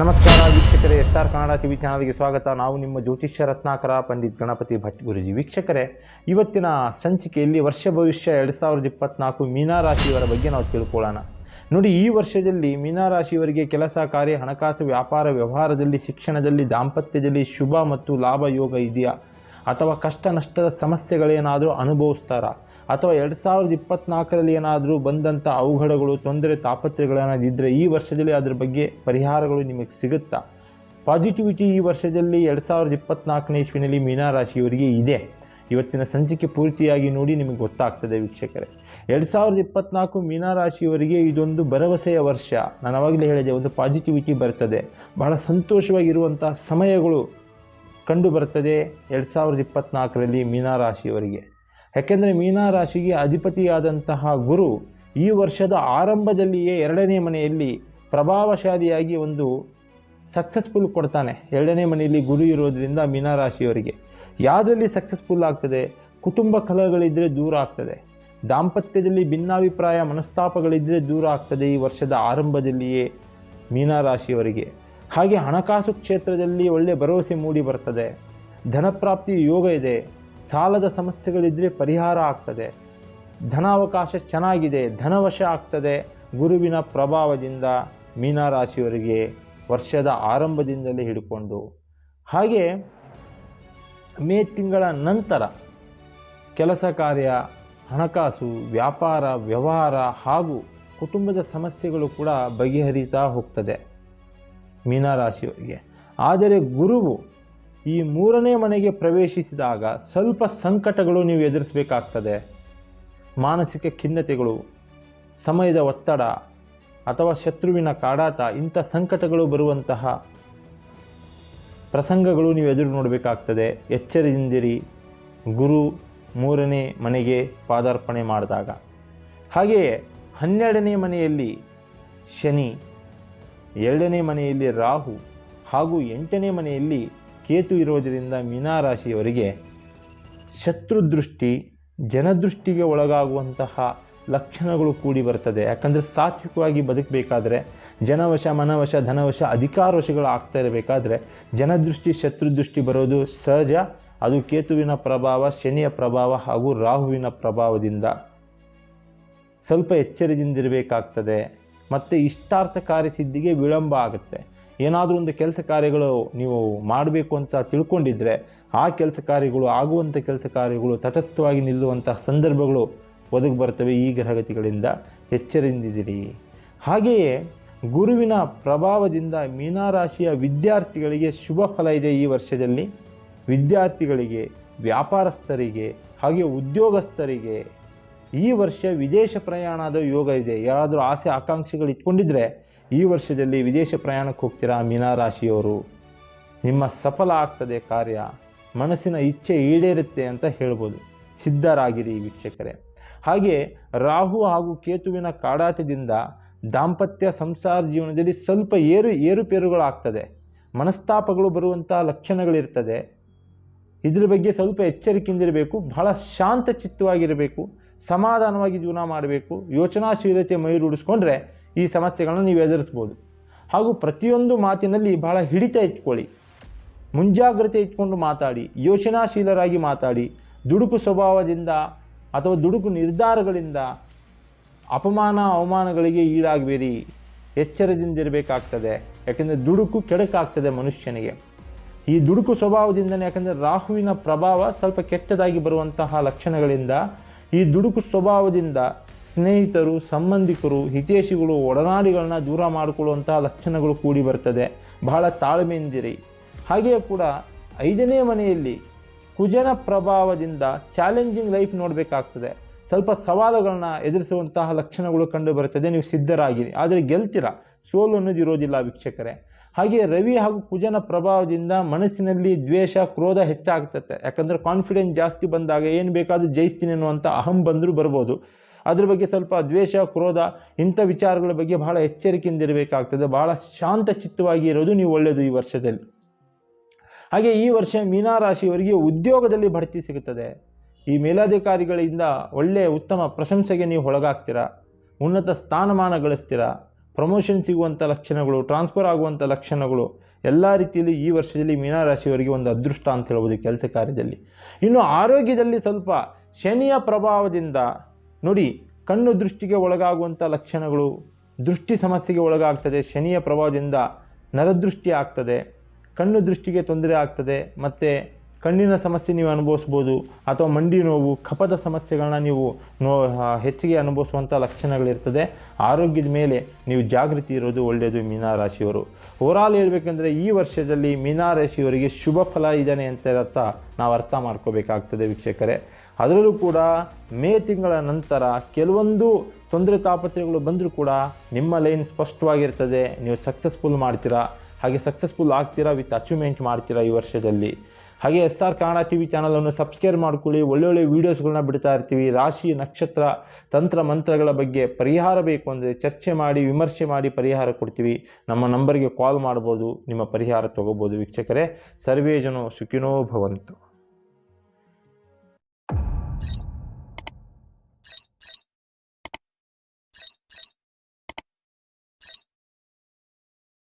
ನಮಸ್ಕಾರ ವೀಕ್ಷಕರೇ S R Kannada TV ಚಾನಲ್ಗೆ ಸ್ವಾಗತ. ನಾವು ನಿಮ್ಮ ಜ್ಯೋತಿಷ್ಯ ರತ್ನಾಕರ ಪಂಡಿತ್ ಗಣಪತಿ ಭಟ್ ಗುರುಜಿ ವೀಕ್ಷಕರೇ, ಇವತ್ತಿನ ಸಂಚಿಕೆಯಲ್ಲಿ ವರ್ಷ ಭವಿಷ್ಯ ಎರಡು ಸಾವಿರದ ಇಪ್ಪತ್ನಾಲ್ಕು ಮೀನಾರಾಶಿಯವರ ಬಗ್ಗೆ ನಾವು ತಿಳ್ಕೊಳ್ಳೋಣ. ನೋಡಿ, ಈ ವರ್ಷದಲ್ಲಿ ಮೀನಾರಾಶಿಯವರಿಗೆ ಕೆಲಸ, ಕಾರ್ಯ, ಹಣಕಾಸು, ವ್ಯಾಪಾರ, ವ್ಯವಹಾರದಲ್ಲಿ, ಶಿಕ್ಷಣದಲ್ಲಿ, ದಾಂಪತ್ಯದಲ್ಲಿ ಶುಭ ಮತ್ತು ಲಾಭ ಯೋಗ ಇದೆಯಾ? ಅಥವಾ ಕಷ್ಟ, ನಷ್ಟದ ಸಮಸ್ಯೆಗಳೇನಾದರೂ ಅನುಭವಿಸ್ತಾರಾ? ಅಥವಾ ಎರಡು ಸಾವಿರದ ಇಪ್ಪತ್ನಾಲ್ಕರಲ್ಲಿ ಏನಾದರೂ ಬಂದಂಥ ಅವಘಡಗಳು, ತೊಂದರೆ ತಾಪತ್ರೆಗಳೇನಾದ್ರು ಇದ್ದರೆ ಈ ವರ್ಷದಲ್ಲಿ ಅದರ ಬಗ್ಗೆ ಪರಿಹಾರಗಳು ನಿಮಗೆ ಸಿಗುತ್ತಾ? ಪಾಸಿಟಿವಿಟಿ ಈ ವರ್ಷದಲ್ಲಿ ಎರಡು ಸಾವಿರದ ಇಪ್ಪತ್ನಾಲ್ಕನೇ ಇಸ್ವಿನಲ್ಲಿ ಮೀನಾರಾಶಿಯವರಿಗೆ ಇದೆ. ಇವತ್ತಿನ ಸಂಚಿಕೆ ಪೂರ್ತಿಯಾಗಿ ನೋಡಿ ನಿಮಗೆ ಗೊತ್ತಾಗ್ತದೆ ವೀಕ್ಷಕರೇ. ಎರಡು ಸಾವಿರದ ಇಪ್ಪತ್ನಾಲ್ಕು ಮೀನಾರಾಶಿಯವರಿಗೆ ಇದೊಂದು ಭರವಸೆಯ ವರ್ಷ. ನಾನು ಅವಾಗಲೇ ಹೇಳಿದೆ, ಒಂದು ಪಾಸಿಟಿವಿಟಿ ಬರ್ತದೆ. ಬಹಳ ಸಂತೋಷವಾಗಿರುವಂಥ ಸಮಯಗಳು ಕಂಡು ಬರ್ತದೆ ಎರಡು ಸಾವಿರದ ಇಪ್ಪತ್ನಾಲ್ಕರಲ್ಲಿ ಮೀನಾರಾಶಿಯವರಿಗೆ ಯಾಕೆಂದರೆ ಮೀನಾರಾಶಿಗೆ ಅಧಿಪತಿಯಾದಂತಹ ಗುರು ಈ ವರ್ಷದ ಆರಂಭದಲ್ಲಿಯೇ ಎರಡನೇ ಮನೆಯಲ್ಲಿ ಪ್ರಭಾವಶಾಲಿಯಾಗಿ ಒಂದು ಸಕ್ಸಸ್ಫುಲ್ ಕೊಡ್ತಾನೆ. ಎರಡನೇ ಮನೆಯಲ್ಲಿ ಗುರು ಇರೋದರಿಂದ ಮೀನಾರಾಶಿಯವರಿಗೆ ಯಾವುದರಲ್ಲಿ ಸಕ್ಸಸ್ಫುಲ್ ಆಗ್ತದೆ? ಕುಟುಂಬ ಕಲಹಗಳಿದ್ದರೆ ದೂರ ಆಗ್ತದೆ. ದಾಂಪತ್ಯದಲ್ಲಿ ಭಿನ್ನಾಭಿಪ್ರಾಯ ಮನಸ್ತಾಪಗಳಿದ್ದರೆ ದೂರ ಆಗ್ತದೆ ಈ ವರ್ಷದ ಆರಂಭದಲ್ಲಿಯೇ ಮೀನಾರಾಶಿಯವರಿಗೆ ಹಾಗೆ ಹಣಕಾಸು ಕ್ಷೇತ್ರದಲ್ಲಿ ಒಳ್ಳೆಯ ಭರವಸೆ ಮೂಡಿ ಬರ್ತದೆ. ಧನಪ್ರಾಪ್ತಿ ಯೋಗ ಇದೆ. ಸಾಲದ ಸಮಸ್ಯೆಗಳಿದ್ದರೆ ಪರಿಹಾರ ಆಗ್ತದೆ. ಧನಾವಕಾಶ ಚೆನ್ನಾಗಿದೆ, ಧನವಶ ಆಗ್ತದೆ. ಗುರುವಿನ ಪ್ರಭಾವದಿಂದ ಮೀನಾರಾಶಿಯವರಿಗೆ ವರ್ಷದ ಆರಂಭದಿಂದಲೇ ಹಿಡ್ಕೊಂಡು. ಹಾಗೆ ಮೇ ತಿಂಗಳ ನಂತರ ಕೆಲಸ ಕಾರ್ಯ, ಹಣಕಾಸು, ವ್ಯಾಪಾರ, ವ್ಯವಹಾರ ಹಾಗೂ ಕುಟುಂಬದ ಸಮಸ್ಯೆಗಳು ಕೂಡ ಬಗೆಹರಿತಾ ಹೋಗ್ತದೆ ಮೀನಾರಾಶಿಯವರಿಗೆ. ಆದರೆ ಗುರುವು ಈ ಮೂರನೇ ಮನೆಗೆ ಪ್ರವೇಶಿಸಿದಾಗ ಸ್ವಲ್ಪ ಸಂಕಟಗಳು ನೀವು ಎದುರಿಸಬೇಕಾಗ್ತದೆ. ಮಾನಸಿಕ ಖಿನ್ನತೆಗಳು, ಸಮಯದ ಒತ್ತಡ ಅಥವಾ ಶತ್ರುವಿನ ಕಾಡಾಟ ಇಂಥ ಸಂಕಟಗಳು ಬರುವಂತಹ ಪ್ರಸಂಗಗಳು ನೀವು ಎದುರು ನೋಡಬೇಕಾಗ್ತದೆ. ಎಚ್ಚರದಿಂದಿರಿ ಗುರು ಮೂರನೇ ಮನೆಗೆ ಪಾದಾರ್ಪಣೆ ಮಾಡಿದಾಗ. ಹಾಗೆಯೇ ಹನ್ನೆರಡನೇ ಮನೆಯಲ್ಲಿ ಶನಿ, ಎರಡನೇ ಮನೆಯಲ್ಲಿ ರಾಹು ಹಾಗೂ ಎಂಟನೇ ಮನೆಯಲ್ಲಿ ಕೇತು ಇರೋದರಿಂದ ಮೀನಾರಾಶಿಯವರಿಗೆ ಶತ್ರುದೃಷ್ಟಿ, ಜನದೃಷ್ಟಿಗೆ ಒಳಗಾಗುವಂತಹ ಲಕ್ಷಣಗಳು ಕೂಡಿ ಬರ್ತದೆ. ಯಾಕಂದರೆ ಸಾತ್ವಿಕವಾಗಿ ಬದುಕಬೇಕಾದ್ರೆ ಜನವಶ, ಮನವಶ, ಧನವಶ ಅಧಿಕಾರವಶಗಳು ಆಗ್ತಾ ಇರಬೇಕಾದ್ರೆ ಜನದೃಷ್ಟಿ, ಶತ್ರುದೃಷ್ಟಿ ಬರೋದು ಸಹಜ. ಅದು ಕೇತುವಿನ ಪ್ರಭಾವ, ಶನಿಯ ಪ್ರಭಾವ ಹಾಗೂ ರಾಹುವಿನ ಪ್ರಭಾವದಿಂದ ಸ್ವಲ್ಪ ಎಚ್ಚರದಿಂದಿರಬೇಕಾಗ್ತದೆ ಮತ್ತು ಇಷ್ಟಾರ್ಥ ಕಾರ್ಯಸಿದ್ಧಿಗೆ ವಿಳಂಬ ಆಗುತ್ತೆ. ಏನಾದರೂ ಒಂದು ಕೆಲಸ ಕಾರ್ಯಗಳು ನೀವು ಮಾಡಬೇಕು ಅಂತ ತಿಳ್ಕೊಂಡಿದ್ರೆ ಆ ಕೆಲಸ ಕಾರ್ಯಗಳು ಆಗುವಂಥ ಕೆಲಸ ಕಾರ್ಯಗಳು ತಟಸ್ಥವಾಗಿ ನಿಲ್ಲುವಂತಹ ಸಂದರ್ಭಗಳು ಒದಗಿ ಬರ್ತವೆ ಈ ಗ್ರಹಗತಿಗಳಿಂದ. ಎಚ್ಚರಿಂದಿದ್ದೀರಿ ಹಾಗೆಯೇ ಗುರುವಿನ ಪ್ರಭಾವದಿಂದ ಮೀನಾರಾಶಿಯ ವಿದ್ಯಾರ್ಥಿಗಳಿಗೆ ಶುಭ ಫಲ ಇದೆ ಈ ವರ್ಷದಲ್ಲಿ. ವಿದ್ಯಾರ್ಥಿಗಳಿಗೆ, ವ್ಯಾಪಾರಸ್ಥರಿಗೆ, ಹಾಗೆ ಉದ್ಯೋಗಸ್ಥರಿಗೆ ಈ ವರ್ಷ ವಿದೇಶ ಪ್ರಯಾಣದ ಯೋಗ ಇದೆ. ಯಾರಾದರೂ ಆಸೆ, ಆಕಾಂಕ್ಷೆಗಳು ಇಟ್ಕೊಂಡಿದ್ರೆ ಈ ವರ್ಷದಲ್ಲಿ ವಿದೇಶ ಪ್ರಯಾಣಕ್ಕೆ ಹೋಗ್ತೀರಾ ಮೀನಾರಾಶಿಯವರು? ನಿಮ್ಮ ಸಫಲ ಆಗ್ತದೆ ಕಾರ್ಯ, ಮನಸ್ಸಿನ ಇಚ್ಛೆ ಈಡೇರುತ್ತೆ ಅಂತ ಹೇಳ್ಬೋದು. ಸಿದ್ಧರಾಗಿರಿ ವೀಕ್ಷಕರೇ. ಹಾಗೆ ರಾಹು ಹಾಗೂ ಕೇತುವಿನ ಕಾಡಾಟದಿಂದ ದಾಂಪತ್ಯ ಸಂಸಾರ ಜೀವನದಲ್ಲಿ ಸ್ವಲ್ಪ ಏರು, ಏರುಪೇರುಗಳಾಗ್ತದೆ. ಮನಸ್ತಾಪಗಳು ಬರುವಂಥ ಲಕ್ಷಣಗಳಿರ್ತದೆ. ಇದ್ರ ಬಗ್ಗೆ ಸ್ವಲ್ಪ ಎಚ್ಚರಿಕೆಯಿಂದಿರಬೇಕು, ಬಹಳ ಶಾಂತಚಿತ್ತವಾಗಿರಬೇಕು, ಸಮಾಧಾನವಾಗಿ ಜೀವನ ಮಾಡಬೇಕು, ಯೋಚನಾಶೀಲತೆ ಮೈ ರೂಢಿಸ್ಕೊಂಡ್ರೆ ಈ ಸಮಸ್ಯೆಗಳನ್ನು ನೀವು ಎದುರಿಸ್ಬೋದು. ಹಾಗೂ ಪ್ರತಿಯೊಂದು ಮಾತಿನಲ್ಲಿ ಬಹಳ ಹಿಡಿತ ಇಟ್ಕೊಳ್ಳಿ. ಮುಂಜಾಗ್ರತೆ ಇಟ್ಕೊಂಡು ಮಾತಾಡಿ, ಯೋಚನಾಶೀಲರಾಗಿ ಮಾತಾಡಿ, ದುಡುಕು ಸ್ವಭಾವದಿಂದ ಅಥವಾ ದುಡುಕು ನಿರ್ಧಾರಗಳಿಂದ ಅಪಮಾನ, ಅವಮಾನಗಳಿಗೆ ಈಡಾಗಬೇಡಿ. ಎಚ್ಚರದಿಂದಿರಬೇಕಾಗ್ತದೆ. ಯಾಕೆಂದರೆ ದುಡುಕು ಕೆಡಕಾಗ್ತದೆ ಮನುಷ್ಯನಿಗೆ. ಈ ದುಡುಕು ಸ್ವಭಾವದಿಂದನೇ ಯಾಕಂದರೆ ರಾಹುವಿನ ಪ್ರಭಾವ ಸ್ವಲ್ಪ ಕೆಟ್ಟದಾಗಿ ಬರುವಂತಹ ಲಕ್ಷಣಗಳಿಂದ ಈ ದುಡುಕು ಸ್ವಭಾವದಿಂದ ಸ್ನೇಹಿತರು, ಸಂಬಂಧಿಕರು ಹಿತೇಶಿಗಳು ಒಡನಾಡಿಗಳನ್ನ ದೂರ ಮಾಡಿಕೊಳ್ಳುವಂತಹ ಲಕ್ಷಣಗಳು ಕೂಡಿ ಬರ್ತದೆ. ಬಹಳ ತಾಳ್ಮೆಯಿಂದಿರಿ. ಹಾಗೆಯೇ ಕೂಡ ಐದನೇ ಮನೆಯಲ್ಲಿ ಕುಜನ ಪ್ರಭಾವದಿಂದ ಚಾಲೆಂಜಿಂಗ್ ಲೈಫ್ ನೋಡಬೇಕಾಗ್ತದೆ. ಸ್ವಲ್ಪ ಸವಾಲುಗಳನ್ನ ಎದುರಿಸುವಂತಹ ಲಕ್ಷಣಗಳು ಕಂಡು ಬರ್ತದೆ. ನೀವು ಸಿದ್ಧರಾಗಿರಿ. ಆದರೆ ಗೆಲ್ತೀರಾ? ಸೋಲು ಅನ್ನೋದು ಇರೋದಿಲ್ಲ ವೀಕ್ಷಕರೇ. ಹಾಗೆ ರವಿ ಹಾಗೂ ಕುಜನ ಪ್ರಭಾವದಿಂದ ಮನಸ್ಸಿನಲ್ಲಿ ದ್ವೇಷ, ಕ್ರೋಧ ಹೆಚ್ಚಾಗ್ತದೆ ಯಾಕಂದರೆ ಕಾನ್ಫಿಡೆನ್ಸ್ ಜಾಸ್ತಿ ಬಂದಾಗ ಏನು ಬೇಕಾದರೂ ಜಯಿಸ್ತೀನಿ ಅನ್ನುವಂಥ ಅಹಂ ಬಂದರೂ ಬರ್ಬೋದು. ಅದ್ರ ಬಗ್ಗೆ ಸ್ವಲ್ಪ ದ್ವೇಷ, ಕ್ರೋಧ ಇಂಥ ವಿಚಾರಗಳ ಬಗ್ಗೆ ಬಹಳ ಎಚ್ಚರಿಕೆಯಿಂದ ಇರಬೇಕಾಗ್ತದೆ. ಶಾಂತ ಚಿತ್ತವಾಗಿ ಇರೋದು ನೀವು ಒಳ್ಳೆಯದು ಈ ವರ್ಷದಲ್ಲಿ. ಹಾಗೆ ಈ ವರ್ಷ ಮೀನಾರಾಶಿಯವರಿಗೆ ಉದ್ಯೋಗದಲ್ಲಿ ಬಡ್ತಿ ಸಿಗುತ್ತದೆ. ಈ ಮೇಲಾಧಿಕಾರಿಗಳಿಂದ ಒಳ್ಳೆಯ ಉತ್ತಮ ಪ್ರಶಂಸೆಗೆ ನೀವು ಒಳಗಾಗ್ತೀರಾ? ಉನ್ನತ ಸ್ಥಾನಮಾನ ಗಳಿಸ್ತೀರಾ? ಪ್ರಮೋಷನ್ ಸಿಗುವಂಥ ಲಕ್ಷಣಗಳು, ಟ್ರಾನ್ಸ್ಫರ್ ಆಗುವಂಥ ಲಕ್ಷಣಗಳು ಎಲ್ಲ ರೀತಿಯಲ್ಲಿ ಈ ವರ್ಷದಲ್ಲಿ ಮೀನರಾಶಿಯವರಿಗೆ ಒಂದು ಅದೃಷ್ಟ ಅಂತ ಹೇಳ್ಬೋದು ಕೆಲಸ ಕಾರ್ಯದಲ್ಲಿ. ಇನ್ನು ಆರೋಗ್ಯದಲ್ಲಿ ಸ್ವಲ್ಪ ಶನಿಯ ಪ್ರಭಾವದಿಂದ ನೋಡಿ, ಕಣ್ಣು ದೃಷ್ಟಿಗೆ ಒಳಗಾಗುವಂಥ ಲಕ್ಷಣಗಳು ದೃಷ್ಟಿ ಸಮಸ್ಯೆಗೆ ಒಳಗಾಗ್ತದೆ, ಶನಿಯ ಪ್ರಭಾವದಿಂದ ನರದೃಷ್ಟಿ ಆಗ್ತದೆ, ಕಣ್ಣು ದೃಷ್ಟಿಗೆ ತೊಂದರೆ ಆಗ್ತದೆ, ಮತ್ತು ಕಣ್ಣಿನ ಸಮಸ್ಯೆ ನೀವು ಅನುಭವಿಸ್ಬೋದು ಅಥವಾ ಮಂಡಿ ನೋವು ಕಪದ ಸಮಸ್ಯೆಗಳನ್ನ ನೀವು ನೋ ಹೆಚ್ಚಿಗೆ ಅನುಭವಿಸುವಂಥ ಲಕ್ಷಣಗಳಿರ್ತದೆ. ಆರೋಗ್ಯದ ಮೇಲೆ ನೀವು ಜಾಗೃತಿ ಇರೋದು ಒಳ್ಳೆಯದು ಮೀನಾರಾಶಿಯವರು ಓವರಾಲ್ ಹೇಳಬೇಕಂದ್ರೆ ಈ ವರ್ಷದಲ್ಲಿ ಮೀನಾರಾಶಿಯವರಿಗೆ ಶುಭ ಫಲ ಇದ್ದಾನೆ ಅಂತ ನಾವು ಅರ್ಥ ಮಾಡ್ಕೋಬೇಕಾಗ್ತದೆ ವೀಕ್ಷಕರೇ. ಅದರಲ್ಲೂ ಕೂಡ ಮೇ ತಿಂಗಳ ನಂತರ ಕೆಲವೊಂದು ತೊಂದರೆ ತಾಪತ್ರೆಗಳು ಬಂದರೂ ಕೂಡ ನಿಮ್ಮ ಲೈನ್ ಸ್ಪಷ್ಟವಾಗಿರ್ತದೆ. ನೀವು ಸಕ್ಸಸ್ಫುಲ್ ಮಾಡ್ತೀರಾ? ಹಾಗೆ ಸಕ್ಸಸ್ಫುಲ್ ಆಗ್ತೀರಾ ವಿತ್ ಅಚೀವ್ಮೆಂಟ್ ಮಾಡ್ತೀರಾ ಈ ವರ್ಷದಲ್ಲಿ? ಹಾಗೆ S R Kannada T V ಚಾನಲನ್ನು ಸಬ್ಸ್ಕ್ರೈಬ್ ಮಾಡ್ಕೊಳ್ಳಿ. ಒಳ್ಳೊಳ್ಳೆ ವೀಡಿಯೋಸ್ಗಳನ್ನ ಬಿಡ್ತಾ ಇರ್ತೀವಿ. ರಾಶಿ ನಕ್ಷತ್ರ ತಂತ್ರ ಮಂತ್ರಗಳ ಬಗ್ಗೆ ಪರಿಹಾರ ಬೇಕು ಅಂದರೆ ಚರ್ಚೆ ಮಾಡಿ, ವಿಮರ್ಶೆ ಮಾಡಿ ಪರಿಹಾರ ಕೊಡ್ತೀವಿ. ನಮ್ಮ ನಂಬರ್ಗೆ ಕಾಲ್ ಮಾಡ್ಬೋದು. ನಿಮ್ಮ ಪರಿಹಾರ ತೊಗೋಬೋದು. ವೀಕ್ಷಕರೇ, ಸರ್ವೇ ಜನೋ ಸುಖಿನೋ ಭವಂತು.